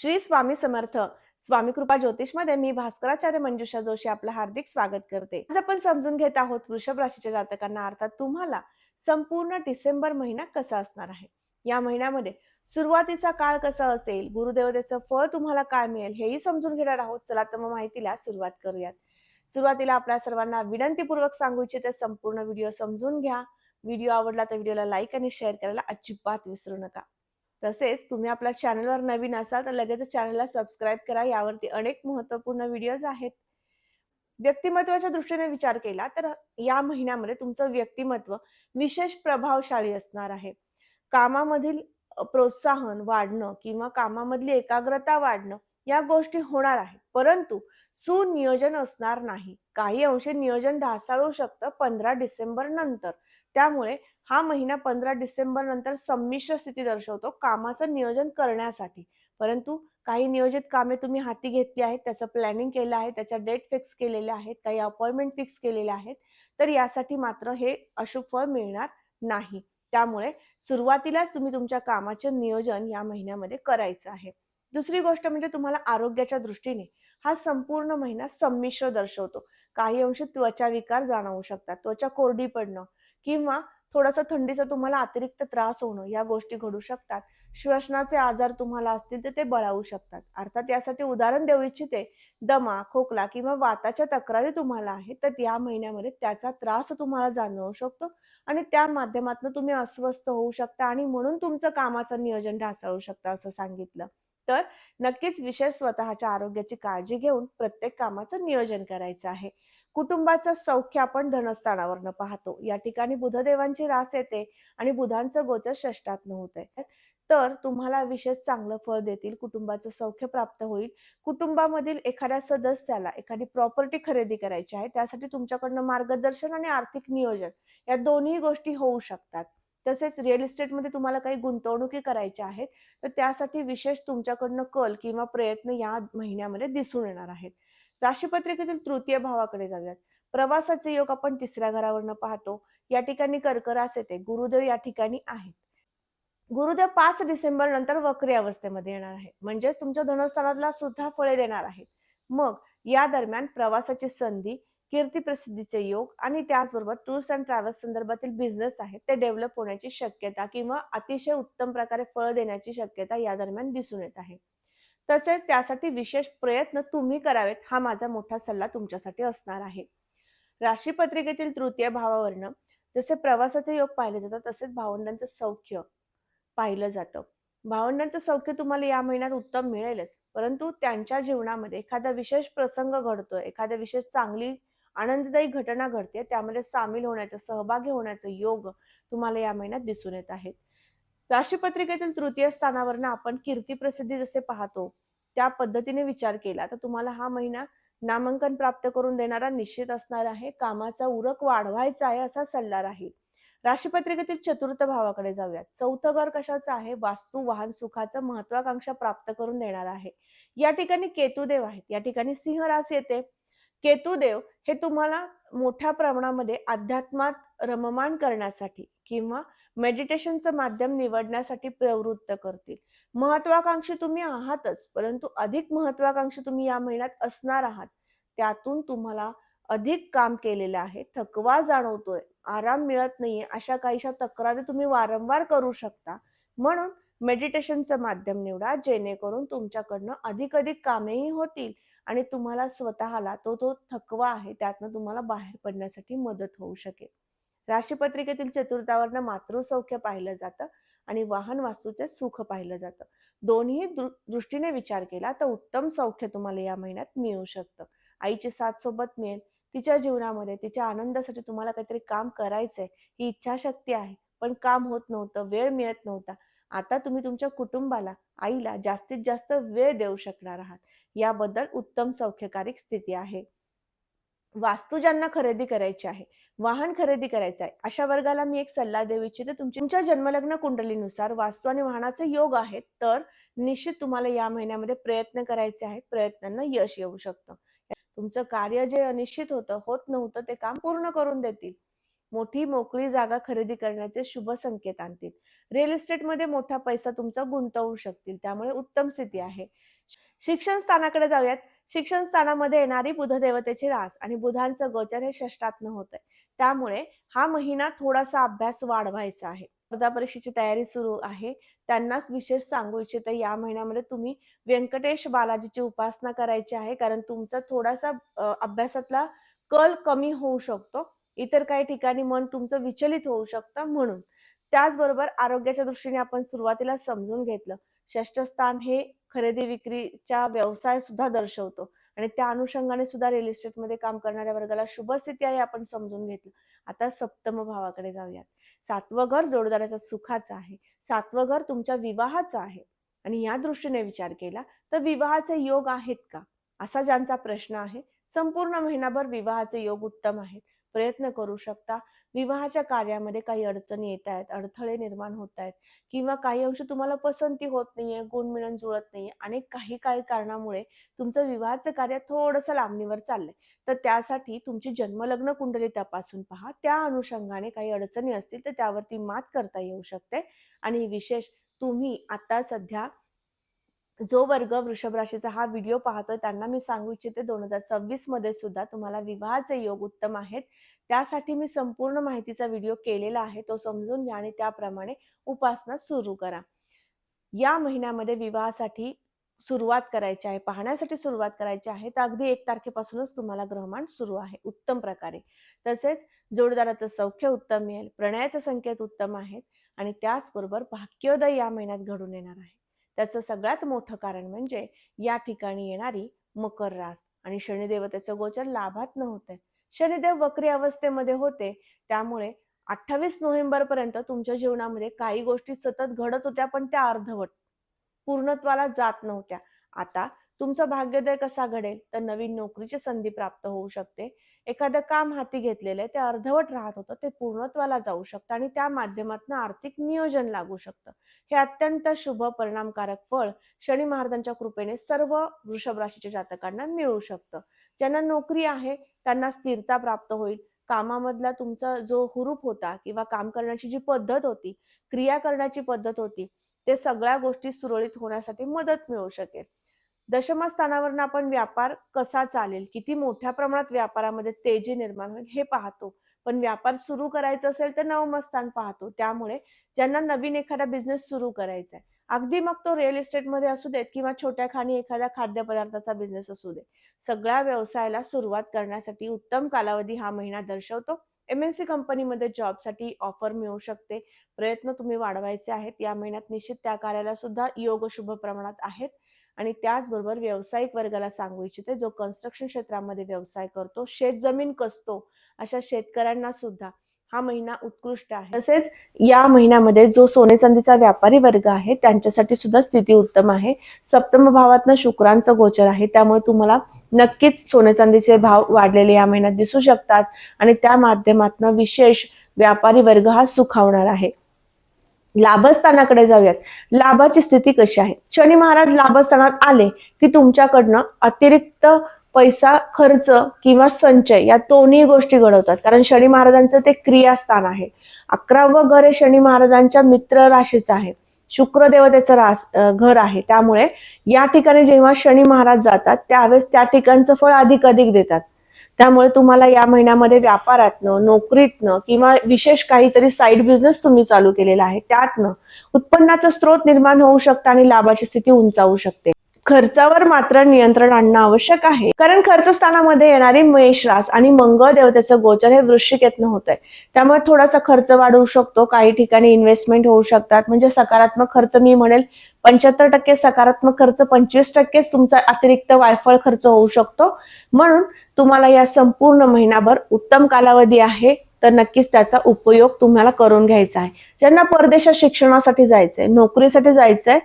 श्री स्वामी समर्थ. स्वामी कृपा ज्योतिषमध्ये मी भास्कराचार्य मंजुषा जोशी आपलं हार्दिक स्वागत करते. आज आपण समजून घेत आहोत वृषभ राशीच्या जातकांना. अर्थात तुम्हाला संपूर्ण डिसेंबर महिना कसा असणार आहे? या महिन्यामध्ये सुरुवातीचा काळ कसा असेल? गुरुदेवतेचं फळ तुम्हाला काय मिळेल? हेही समजून घेणार आहोत. चला तर मग माहितीला सुरुवात करूयात. सुरुवातीला आपल्या सर्वांना विनंतीपूर्वक सांगू इच्छिते संपूर्ण व्हिडिओ समजून घ्या. व्हिडिओ आवडला तर व्हिडिओला लाईक आणि शेअर करायला अजिबात विसरू नका. तसेच तुम्ही आपल्या चॅनलवर नवीन असाल तर लगेच चॅनलला सबस्क्राईब करा. यावरती अनेक महत्त्वपूर्ण व्हिडिओज आहेत. व्यक्तिमत्वाच्या दृष्टीने विचार केला तर या महिन्यामध्ये तुमचं व्यक्तिमत्व विशेष प्रभावशाली असणार आहे. कामामधील प्रोत्साहन वाढणं किंवा कामामधली एकाग्रता वाढणं या गोष्टी होणार आहेत. परंतु सुनियोजन असणार नाही. काही अंशी नियोजन ढासाळू शकतं पंधरा डिसेंबर नंतर. त्यामुळे हा महिना पंधरा डिसेंबर नंतर संमिश्र स्थिती दर्शवतो कामाचं नियोजन करण्यासाठी. परंतु काही नियोजित कामे तुम्ही हाती घेतली आहेत त्याचं प्लॅनिंग केलं आहे त्याच्या डेट फिक्स केलेल्या आहेत काही अपॉइंटमेंट फिक्स केलेल्या आहेत तर यासाठी मात्र हे अशुभ फळ मिळणार नाही. त्यामुळे सुरुवातीलाच तुम्ही तुमच्या कामाचे नियोजन या महिन्यामध्ये करायचं आहे. दुसरी गोष्ट म्हणजे तुम्हाला आरोग्याच्या दृष्टीने हा संपूर्ण महिना संमिश्र दर्शवतो. काही अंश त्वचा विकार जाणवू शकतात. त्वचा कोरडी पडणं किंवा थोडासा थंडीचा तुम्हाला अतिरिक्त त्रास होणं या गोष्टी घडू शकतात. श्वसनाचे आजार तुम्हाला असतील तर ते बळावू शकतात. अर्थात यासाठी उदाहरण देऊ इच्छिते दमा खोकला किंवा वाताच्या तक्रारी तुम्हाला आहेत तर या महिन्यामध्ये त्याचा त्रास तुम्हाला जाणवू शकतो आणि त्या माध्यमातून तुम्ही अस्वस्थ होऊ शकता आणि म्हणून तुमचं कामाचं नियोजन ढासळू शकता असं सांगितलं. तर नक्कीच विशेष स्वतःच्या आरोग्याची काळजी घेऊन प्रत्येक कामाचं नियोजन करायचं आहे. कुटुंबाचं सौख्य आपण धनस्थानावरनं पाहतो. या ठिकाणी बुधदेवांची रास येते आणि बुधांचं गोचर षष्टात होत आहे. तर तुम्हाला विशेष चांगलं फळ देतील कुटुंबाचं सौख्य प्राप्त होईल. कुटुंबामधील एखाद्या सदस्याला एखादी प्रॉपर्टी खरेदी करायची आहे त्यासाठी तुमच्याकडनं मार्गदर्शन आणि आर्थिक नियोजन या दोन्ही गोष्टी होऊ शकतात. तसेच रिअल इस्टेटमध्ये तुम्हाला काही गुंतवणुकी करायच्या आहेत तर त्यासाठी विशेष तुमच्याकडनं कल किंवा प्रयत्न या महिन्यामध्ये दिसून येणार आहेत. राशीपत्रिकेतील तृतीय भावाकडे जाऊयात. प्रवासाचे योग आपण तिसऱ्या घरावरनं पाहतो. या ठिकाणी कर्करास येते. गुरुदेव या ठिकाणी आहेत. गुरुदेव पाच डिसेंबर नंतर वक्री अवस्थेमध्ये येणार आहे म्हणजेच तुमच्या धनस्थानातला सुद्धा फळे देणार आहेत. मग या दरम्यान प्रवासाची संधी कीर्ती प्रसिद्धीचे योग आणि त्याचबरोबर टूर्स अँड ट्रॅव्हल्स संदर्भातील बिझनेस आहेत ते डेव्हलप होण्याची शक्यता किंवा अतिशय उत्तम प्रकारे फळ देण्याची शक्यता या दरम्यान दिसून येत आहे. तसेच त्यासाठी विशेष प्रयत्न तुम्ही करावेत हा माझा मोठा सल्ला तुमच्यासाठी असणार आहे. राशीपत्रिकेतील तृतीय भावावरनं जसे प्रवासाचे योग पाहिले जातात तसेच भावंडांचं सौख्य पाहिलं जातं. भावंडांचं सौख्य तुम्हाला या महिन्यात उत्तम मिळेलच परंतु त्यांच्या जीवनामध्ये एखादा विशेष प्रसंग घडतोय एखाद्या विशेष चांगली आनंददायी घटना घडते. त्यामध्ये सामील होण्याचं सहभागी होण्याचं योग तुम्हाला या महिन्यात दिसून येत आहेत. राशीपत्रिकेतील तृतीय स्थानावरनं आपण कीर्ती प्रसिद्धी जसे पाहतो त्या पद्धतीने विचार केला तर तुम्हाला हा महिना नामांकन प्राप्त करून देणारा निश्चित असणार आहे. कामाचा उरक वाढवायचा आहे असा सल्ला राहील. राशीपत्रिकेतील चतुर्थ भावाकडे जाऊयात. चौथं घर कशाचं आहे? वास्तू वाहन सुखाचं महत्वाकांक्षा प्राप्त करून देणार आहे. या ठिकाणी केतुदेव आहेत. या ठिकाणी सिंह रास येते. केतुदेव हे तुम्हाला मोठ्या प्रमाणामध्ये अध्यात्मात रममाण करण्यासाठी किंवा मेडिटेशनचं माध्यम निवडण्यासाठी प्रवृत्त करतील. महत्वाकांक्षी तुम्ही आहातच परंतु अधिक महत्वाकांक्षी तुम्ही या महिन्यात असणार आहात. त्यातून तुम्हाला अधिक काम केलेलं आहे. थकवा जाणवतोय आराम मिळत नाहीये अशा काहीशा तक्रारी तुम्ही वारंवार करू शकता. म्हणून मेडिटेशनचं माध्यम निवडा जेणेकरून तुमच्याकडनं अधिक अधिक कामेही होतील. आणि तुम्हाला स्वतःला तो तो थकवा आहे त्यातनं तुम्हाला बाहेर पडण्यासाठी मदत होऊ शकेल. राशीपत्रिकेतील चतुर्थावरनं मातृसौख्य पाहिलं जातं आणि वाहन वास्तूचे सुख पाहिलं जातं. दोन्ही दृष्टीने विचार केला तर उत्तम सौख्य तुम्हाला या महिन्यात मिळू शकतं. आईची साथ सोबत मिळेल तिच्या जीवनामध्ये तिच्या आनंदासाठी तुम्हाला काहीतरी काम करायचंय ही इच्छाशक्ती आहे. पण काम होत नव्हतं वेळ मिळत नव्हता. आता तुम्ही तुमच्या कुटुंबाला आईला जास्तीत जास्त वेळ देऊ शकणार आहात. याबद्दल उत्तम सौख्यकारक स्थिती आहे. वास्तू ज्यांना खरेदी करायची आहे वाहन खरेदी करायचं आहे अशा वर्गाला मी एक सल्ला देऊ इच्छिते. तुमची- तुमच्या जन्मलग्न कुंडलीनुसार वास्तू आणि वाहनाचे योग आहेत तर निश्चित तुम्हाला या महिन्यामध्ये प्रयत्न करायचे आहेत प्रयत्नांना यश येऊ शकतं. तुमचं कार्य जे अनिश्चित होतं होत नव्हतं ते काम पूर्ण करून देतील. मोठी मोकळी जागा खरेदी करण्याचे शुभ संकेत आणतील. रिअल इस्टेटमध्ये मोठा पैसा तुमचा गुंतवू शकतील. त्यामुळे उत्तम स्थिती आहे. शिक्षण स्थानाकडे जाऊयात. शिक्षण स्थानामध्ये येणारी बुधदेवतेची रास आणि बुधांचं गोचर हे षष्टातनं होत आहे त्यामुळे हा महिना थोडासा अभ्यास वाढवायचा आहे. स्पर्धा परीक्षेची तयारी सुरू आहे. त्यांनाच विशेष सांगू इच्छिते या महिन्यामध्ये तुम्ही व्यंकटेश बालाजीची उपासना करायची आहे. कारण तुमचा थोडासा अभ्यासातला कल कमी होऊ शकतो. इतर काही ठिकाणी मन तुमचं विचलित होऊ शकतं म्हणून. त्याचबरोबर आरोग्याच्या दृष्टीने आपण सुरुवातीला समजून घेतलं. षष्ठ स्थान हे खरेदी विक्रीच्या व्यवसाय सुद्धा दर्शवतो आणि त्या अनुषंगाने सुद्धा रिअल इस्टेटमध्ये काम करणाऱ्या वर्गाला शुभ स्थिती आहे आपण समजून घेतलं. आता सप्तम भावाकडे जाऊयात. सातवं घर जोडदाराच्या सुखाचं आहे. सातवं घर तुमच्या विवाहाचं आहे. आणि या दृष्टीने विचार केला तर विवाहाचे योग आहेत का? असा ज्यांचा प्रश्न आहे संपूर्ण महिनाभर विवाहाचे योग उत्तम आहेत. प्रयत्न करू शकता. विवाहाच्या कार्यामध्ये काही अडचणी येत आहेत अडथळे निर्माण होत आहेत किंवा काही अंश तुम्हाला पसंती होत नाहीये गुण मिळून जुळत नाहीये आणि काही काही कारणामुळे तुमचं विवाहाचं कार्य थोडंसं लांबणीवर चाललंय. तर त्यासाठी तुमची जन्मलग्न कुंडली तपासून पहा. त्या अनुषंगाने काही अडचणी असतील तर त्यावरती मात करता येऊ शकते. आणि विशेष तुम्ही आता सध्या जो वर्ग वृषभ राशीचा हा व्हिडिओ पाहतोय त्यांना मी सांगू इच्छिते दोन हजार सव्वीसमध्ये सुद्धा तुम्हाला विवाहाचे योग उत्तम आहेत. त्यासाठी मी संपूर्ण माहितीचा व्हिडिओ केलेला आहे तो समजून घ्या आणि त्याप्रमाणे उपासना सुरू करा. या महिन्यामध्ये विवाहासाठी सुरुवात करायची आहे पाहण्यासाठी सुरुवात करायची आहे तर अगदी एक तारखेपासूनच तुम्हाला ग्रहमान सुरू आहे उत्तम प्रकारे. तसेच जोडदाराचं सौख्य उत्तम मिळेल प्रणयाचे संकेत उत्तम आहेत आणि त्याचबरोबर भाग्योदय या महिन्यात घडून येणार आहे. त्याचं सगळ्यात मोठं कारण म्हणजे या ठिकाणी येणारी मकर रास. आणि शनिदेवतेचं गोचर लाभात नव्हते. शनिदेव वक्री अवस्थेमध्ये होते. त्यामुळे अठ्ठावीस नोव्हेंबर पर्यंत तुमच्या जीवनामध्ये काही गोष्टी सतत घडत होत्या पण त्या अर्धवट पूर्णत्वाला जात नव्हत्या. आता तुमचं भाग्योदय कसा घडेल? तर नवीन नोकरीची संधी प्राप्त होऊ शकते. एखादं काम हाती घेतलेलं आहे ते अर्धवट राहत होतं ते पूर्णत्वाला जाऊ शकतं आणि त्या माध्यमातून आर्थिक नियोजन लागू शकतं. हे अत्यंत शुभ परिणामकारक फळ शनी महाराजांच्या कृपेने सर्व वृषभ राशीच्या जातकांना मिळू शकतं. ज्यांना नोकरी आहे त्यांना स्थिरता प्राप्त होईल. कामामधला तुमचा जो हुरूप होता किंवा काम करण्याची जी पद्धत होती क्रिया करण्याची पद्धत होती ते सगळ्या गोष्टी सुरळीत होण्यासाठी मदत मिळू शकेल. दशम स्थानावरनं आपण व्यापार कसा चालेल किती मोठ्या प्रमाणात व्यापारामध्ये तेजी निर्माण होईल हे पाहतो. पण व्यापार सुरू करायचा असेल तर नवम स्थान पाहतो. त्यामुळे ज्यांना नवीन एखादा बिझनेस सुरू करायचा आहे अगदी मग तो रिअल इस्टेटमध्ये असू देत किंवा छोट्या खाणी एखाद्या खाद्यपदार्थाचा बिझनेस असू दे सगळ्या व्यवसायाला सुरुवात करण्यासाठी उत्तम कालावधी हा महिना दर्शवतो. एम एन सी कंपनीमध्ये जॉबसाठी ऑफर मिळू शकते. प्रयत्न तुम्ही वाढवायचे आहेत. या महिन्यात निश्चित त्या कार्याला सुद्धा योग शुभ प्रमाणात आहेत. आणि त्याचबरोबर व्यावसायिक वर्गाला सांगू इच्छिते जो कन्स्ट्रक्शन क्षेत्रामध्ये व्यवसाय करतो शेत जमीन कसतो अशा शेतकऱ्यांना सुद्धा हा महिना उत्कृष्ट आहे. तसेच या महिन्यामध्ये जो सोने चांदीचा व्यापारी वर्ग आहे त्यांच्यासाठी सुद्धा स्थिती उत्तम आहे. सप्तम भावातनं शुक्रांचं गोचर आहे त्यामुळे तुम्हाला नक्कीच सोने चांदीचे भाव वाढलेले या महिन्यात दिसू शकतात. आणि त्या माध्यमातून विशेष व्यापारी वर्ग हा सुखावणार आहे. लाभस्थानाकडे जाऊयात. लाभाची स्थिती कशी आहे? शनी महाराज लाभस्थानात आले की तुमच्याकडनं अतिरिक्त पैसा खर्च किंवा संचय या दोन्ही गोष्टी घडवतात. कारण शनी महाराजांचं ते क्रियास्थान आहे. अकरावं घर हे शनी महाराजांच्या मित्र राशीचं आहे. शुक्र देवतेचं रास घर आहे. त्यामुळे या ठिकाणी जेव्हा शनी महाराज जातात त्यावेळेस त्या ठिकाणचं फळ अधिक अधिक देतात. त्यामुळे तुम्हाला या महिन्यामध्ये व्यापारातनं नोकरीतनं किंवा विशेष काहीतरी साईड बिझनेस तुम्ही चालू केलेला आहे त्यातनं उत्पन्नाचा स्रोत निर्माण होऊ शकतं आणि लाभाची स्थिती उंचावू शकते. खर्चावर मात्र नियंत्रण आणणं आवश्यक आहे. कारण खर्च स्थानामध्ये येणारी मेष रास आणि मंगळ देवतेचं गोचर हे वृश्चिकेतनं होत आहे त्यामुळे थोडासा खर्च वाढवू शकतो काही ठिकाणी इन्व्हेस्टमेंट होऊ शकतात. म्हणजे सकारात्मक खर्च मी म्हणेल पंच्याहत्तर टक्के सकारात्मक खर्च पंचवीस टक्केच तुमचा अतिरिक्त वायफळ खर्च होऊ शकतो. म्हणून तुम्हाला या संपूर्ण महिनाभर उत्तम कालावधी आहे तर नक्कीच त्याचा उपयोग तुम्हाला करून घ्यायचा आहे. ज्यांना परदेशात शिक्षणासाठी जायचंय नोकरीसाठी जायचंय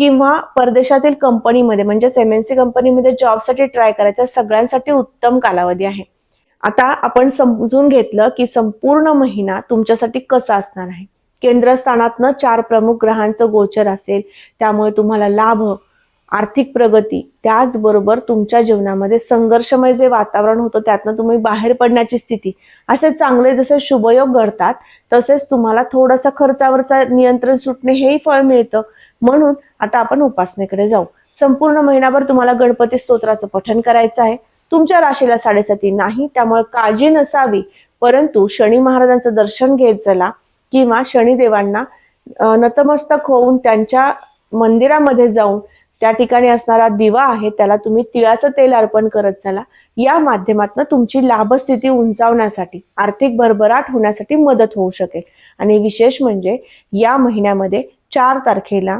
किंवा परदेशातील कंपनीमध्ये म्हणजेच एमएनसी एन सी कंपनीमध्ये जॉबसाठी ट्राय करायचं सगळ्यांसाठी उत्तम कालावधी आहे. आता आपण समजून घेतलं की संपूर्ण महिना तुमच्यासाठी कसा असणार आहे. केंद्रस्थानातनं चार प्रमुख ग्रहांचं गोचर असेल त्यामुळे तुम्हाला लाभ आर्थिक प्रगती त्याचबरोबर तुमच्या जीवनामध्ये संघर्षमय जे वातावरण होतं त्यातनं तुम्ही बाहेर पडण्याची स्थिती असे चांगले जसे शुभयोग घडतात तसेच तुम्हाला थोडासा खर्चावरचा नियंत्रण सुटणे हेही फळ मिळतं. म्हणून आता आपण उपासनेकडे जाऊ. संपूर्ण महिनाभर तुम्हाला गणपती स्तोत्राचं पठण करायचं आहे. तुमच्या राशीला साडेसाती नाही त्यामुळे काळजी नसावी. परंतु शनी महाराजांचं दर्शन घेत चला किंवा शनिदेवांना नतमस्तक होऊन त्यांच्या मंदिरामध्ये जाऊन त्या ठिकाणी असणारा दिवा आहे त्याला तुम्ही तिळाचं तेल अर्पण करत चला. या माध्यमातून तुमची लाभस्थिती उंचावण्यासाठी आर्थिक भरभराट होण्यासाठी मदत होऊ शकेल. आणि विशेष म्हणजे या महिन्यामध्ये चार तारखेला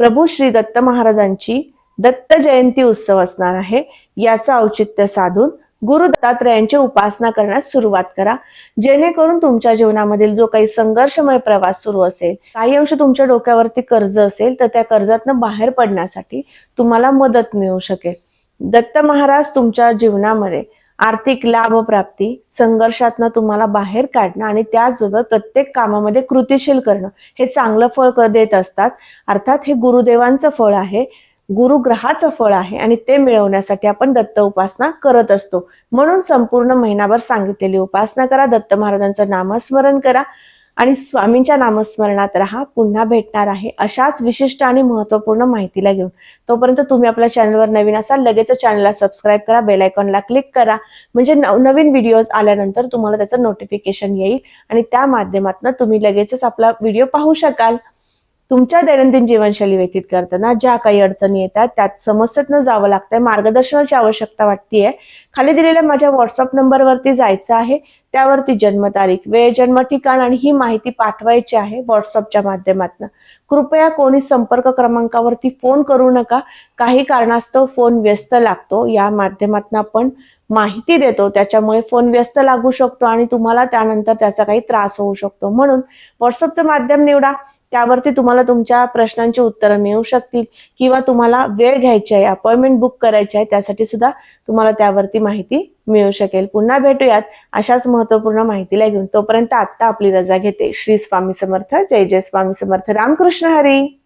प्रभू श्री दत्त महाराजांची दत्त जयंती उत्सव असणार आहे. याचं औचित्य साधून गुरु दत्तात्रयांची उपासना करण्यास सुरुवात करा. जेणेकरून तुमच्या जीवनामधील जो काही संघर्षमय प्रवास सुरू असेल काही अंश तुमच्या डोक्यावरती कर्ज असेल तर त्या कर्जातनं बाहेर पडण्यासाठी तुम्हाला मदत मिळू शकेल. दत्त महाराज तुमच्या जीवनामध्ये आर्थिक लाभ प्राप्ती संघर्षातनं तुम्हाला बाहेर काढणं आणि त्याचबरोबर प्रत्येक कामामध्ये कृतिशील करणं हे चांगलं फळ देत असतात. अर्थात हे गुरुदेवांचं फळ आहे. गुरुग्रहाचं फळ आहे आणि ते मिळवण्यासाठी आपण दत्त उपासना करत असतो. म्हणून संपूर्ण महिनाभर सांगितलेली उपासना करा दत्त महाराजांचं नामस्मरण करा आणि स्वामींच्या नामस्मरणात राहा पुन्हा भेटणार आहे अशाच विशिष्ट आणि महत्त्वपूर्ण माहितीला घेऊन. तोपर्यंत तुम्ही आपल्या चॅनलवर नवीन असाल लगेच चॅनलला सबस्क्राईब करा बेल आयकॉनला क्लिक करा. म्हणजे नवनवीन व्हिडिओज आल्यानंतर तुम्हाला त्याचं नोटिफिकेशन येईल आणि त्या माध्यमातून तुम्ही लगेचच आपला व्हिडिओ पाहू शकाल. तुमच्या दैनंदिन जीवनशैली व्यतीत करताना ज्या काही अडचणी येतात त्यात समस्येतनं जावं लागतंय मार्गदर्शनाची आवश्यकता वाटतेय. खाली दिलेल्या माझ्या व्हॉट्सअप नंबरवरती जायचं आहे. त्यावरती जन्मतारीख वेळ जन्म ठिकाण आणि ही माहिती पाठवायची आहे व्हॉट्सअपच्या माध्यमातून. कृपया कोणी संपर्क क्रमांकावरती फोन करू नका. काही कारणास्तव फोन व्यस्त लागतो. या माध्यमातून आपण माहिती देतो. त्याच्यामुळे फोन व्यस्त लागू शकतो आणि तुम्हाला त्यानंतर त्याचा काही त्रास होऊ शकतो. म्हणून व्हॉट्सअपचं माध्यम निवडा. त्यावरती तुम्हाला तुमच्या प्रश्नांची उत्तरं मिळू शकतील किंवा तुम्हाला वेळ घ्यायची आहे अपॉइंटमेंट बुक करायची आहे त्यासाठी सुद्धा तुम्हाला त्यावरती माहिती मिळू शकेल. पुन्हा भेटूयात अशाच महत्त्वपूर्ण माहितीला घेऊन. तोपर्यंत आत्ता आपली रजा घेते. श्री स्वामी समर्थ. जय जय स्वामी समर्थ. रामकृष्ण हरी.